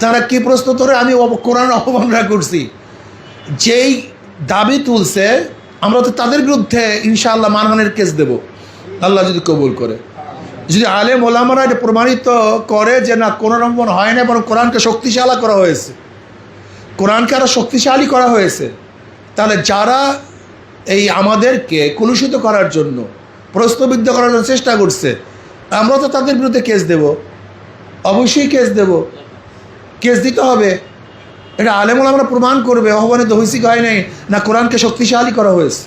তারা কি প্রশ্ন করে আমি কোরআন অবমাননা করছি। যেই দাবি তুলছে, আমরা তো তাদের বিরুদ্ধে ইনশাআল্লাহ মানহানের কেস দেব। আল্লাহ যদি কবুল করে। যদি আলেম ওলামারা এটা প্রমাণিত করে যে না কোনো রকম হয় না বরং কোরআনকে শক্তিশালী করা হয়েছে। কোরআনকে আরও শক্তিশালী করা হয়েছে। তাহলে যারা এই আমাদেরকে কলুষিত করার জন্য, প্রশ্নবিদ্ধ করার জন্য চেষ্টা করছে, আমরা তো তাদের বিরুদ্ধে কেস দেব। অবশ্যই কেস দেব। কেস দিতে হবে। এটা আলেমুল আমরা প্রমাণ করবে, আহ্বানিত হয়েছি কি হয় নাই, না কোরআনকে শক্তিশালী করা হয়েছে।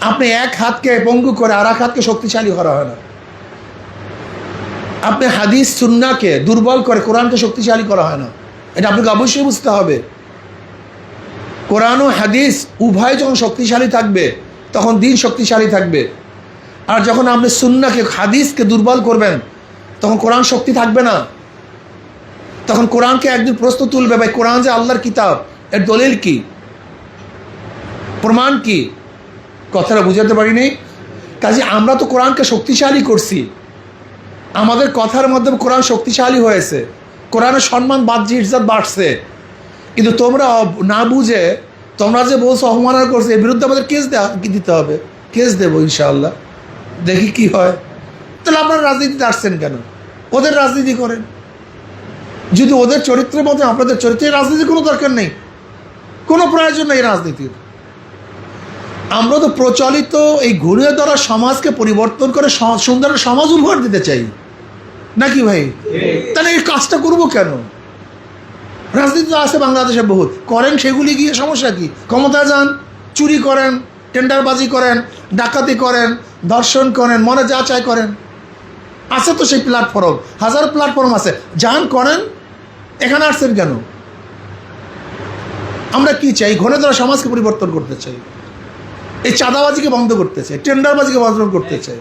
আপনি এক হাতকে পঙ্গু করে আর এক হাতকে শক্তিশালী করা হয় না। আপনি হাদিস, সুন্নাকে দুর্বল করে কোরআনকে শক্তিশালী করা হয় না। এটা আপনাকে অবশ্যই বুঝতে হবে। কোরআন ও হাদিস উভয় যখন শক্তিশালী থাকবে, তখন দিন শক্তিশালী থাকবে। আর যখন আপনি সুন্নাকে, হাদিসকে দুর্বল করবেন, তখন কোরআন শক্তি থাকবে না। তখন কোরআনকে একদিন প্রশ্ন তুলবে, ভাই, কোরআন যে আল্লাহর কিতাব, এর দলিল কি? প্রমাণ কি? কথাটা বুঝাতে পারিনি। কাজে আমরা তো কোরআনকে শক্তিশালী করছি। আমাদের কথার মাধ্যমে কোরআন শক্তিশালী হয়েছে। কোরআনের সম্মান, বাহ্য ইজ্জত বাড়ছে। কিন্তু তোমরা না বুঝে, তোমরা যে বলছো অবমাননা করছ, এর বিরুদ্ধে আমাদের কেস দিতে হবে? কেস দেবো ইনশাআল্লাহ। দেখি কি হয়। তাহলে আপনারা রাজনীতিতে আসছেন কেন? ওদের রাজনীতি করেন। যদি ওদের চরিত্রের মধ্যে আপনাদের চরিত্রের রাজনীতির কোনো দরকার নেই কোনো প্রয়োজন নেই রাজনীতির। আমরা তো প্রচলিত এই ঘুরিয়ে দ্বারা সমাজকে পরিবর্তন করে সুন্দর সমাজ উপহার দিতে চাই। নাকি ভাই? তাহলে এই কাজটা করব কেন? রাজনীতি তো আছে বাংলাদেশে বহুত। করেন সেগুলি গিয়ে সমস্যা কি? ক্ষমতা যান চুরি করেন টেন্ডারবাজি করেন ডাকাতি করেন দর্শন করেন মনে যা চাই করেন। আছে তো সেই প্ল্যাটফর্ম হাজার প্ল্যাটফর্ম আছে। যান করেন এখানে আসছেন কেন? আমরা কি চাই? ঘনে ধরা সমাজকে পরিবর্তন করতে চাই। এই চাঁদাবাজিকে বন্ধ করতে চাই, টেন্ডারবাজিকে বন্ধ করতে চাই।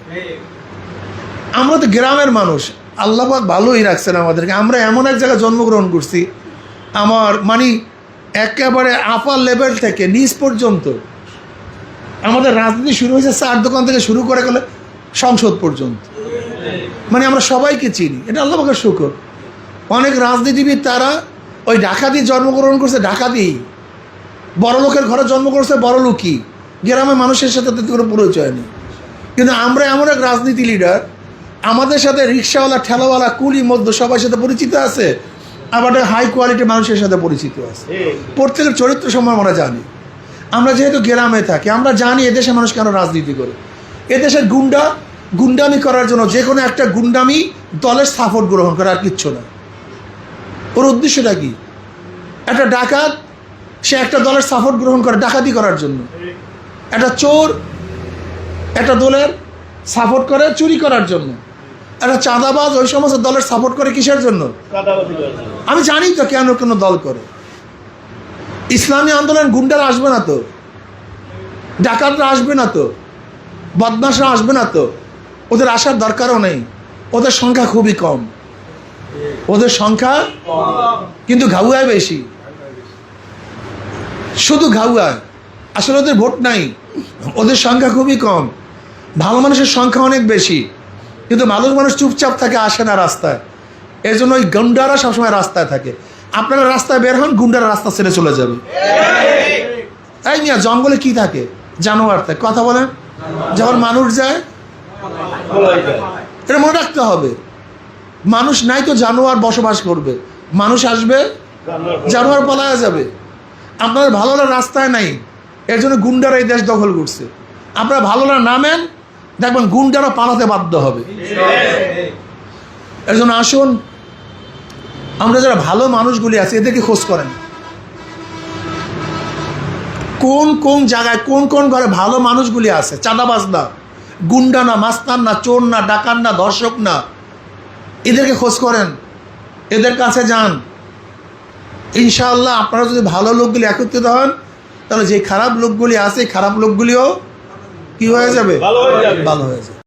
আমরা তো গ্রামের মানুষ। আল্লাহবাক ভালোই রাখছেন আমাদেরকে। আমরা এমন এক জায়গায় জন্মগ্রহণ করছি, আমার মানে একেবারে আপার লেভেল থেকে নিচ পর্যন্ত। আমাদের রাজনীতি শুরু হয়েছে চার দোকান থেকে শুরু করে গেলে সংসদ পর্যন্ত। মানে আমরা সবাইকে চিনি। এটা আল্লাহবাকের শুকর। অনেক রাজনীতিবিদ তারা ওই ঢাকাতেই জন্মগ্রহণ করছে ঢাকাতেই বড় লোকের ঘরে জন্ম করছে বড় লোকই গ্রামের মানুষের সাথে তাদের কোনো পরিচয় নেই। কিন্তু আমরা এমন এক রাজনীতি লিডার আমাদের সাথে রিক্সাওয়ালা ঠেলাওয়ালা কুলি মধ্য সবার সাথে পরিচিত আছে আবার হাই কোয়ালিটি মানুষের সাথে পরিচিত আছে। প্রত্যেকের চরিত্র সময় আমরা জানি। আমরা যেহেতু গ্রামে থাকি আমরা জানি এদেশে মানুষ কেন রাজনীতি করে। এদেশের গুন্ডা গুন্ডামি করার জন্য যে কোনো একটা গুন্ডামি দলের সাপোর্ট গ্রহণ করে আর কিচ্ছু না। ওর উদ্দেশ্যটা কি? একটা ডাকাত সে একটা দলের সাপোর্ট গ্রহণ করে ডাকাতি করার জন্য। একটা চোর একটা দলের সাপোর্ট করে চুরি করার জন্য। একটা চাঁদাবাজ ওই সমস্ত দলের সাপোর্ট করে কিসের জন্য? আমি জানি তো কেন কেন দল করে। ইসলামী আন্দোলন গুন্ডারা আসবে না তো। ডাকাতরা আসবে না তো। বদমাসরা আসবে না তো। ওদের আসার দরকারও নেই। ওদের সংখ্যা খুবই কম। ওদের সংখ্যা কিন্তু ঘাউয়ায় বেশি। শুধু ঘাউয়ায় আসলে ওদের ভোট নাই। ওদের সংখ্যা খুবই কম। ভালো মানুষের সংখ্যা অনেক বেশি। কিন্তু মানুষ মানুষ চুপচাপ থাকে, আসে না রাস্তায়। এর জন্য ওই গুন্ডারা সবসময় রাস্তায় থাকে। আপনারা রাস্তায় বের হন, গুন্ডারা রাস্তা ছেড়ে চলে যাবে। এই মিয়া, জঙ্গলে কি থাকে? জানোয়ার থাকে। কথা বলেন। যখন মানুষ যায়, এটা মনে রাখতে হবে। মানুষ নাই তো জানোয়ার বসবাস করবে। মানুষ আসবে, জানোয়ার পালায়া যাবে। আপনাদের ভালোরা রাস্তায় নাই, এর জন্য গুন্ডারা এই দেশ দখল করছে। আপনারা ভালোরা নামেন, দেখবেন গুন্ডারা পালাতে বাধ্য হবে। এর জন্য আসুন, আমরা যারা ভালো মানুষগুলি আছে, এদেরকে খোঁজ করেন। কোন কোন জায়গায়, কোন কোন ঘরে ভালো মানুষগুলি আছে? চাঁদাবাজ না গুন্ডা না, মাস্তান না, চোর না ডাকান না ধর্ষক না। এদেরকে খোঁজ করেন এদের কাছে যান। ইনশাআল্লাহ আপনারা যদি ভালো লোকগুলি একত্রিত হন তাহলে যে খারাপ লোকগুলি আছে খারাপ লোকগুলিও কি হয়ে যাবে? ভালো হয়ে যাবে। ভালো হয়ে যাবে।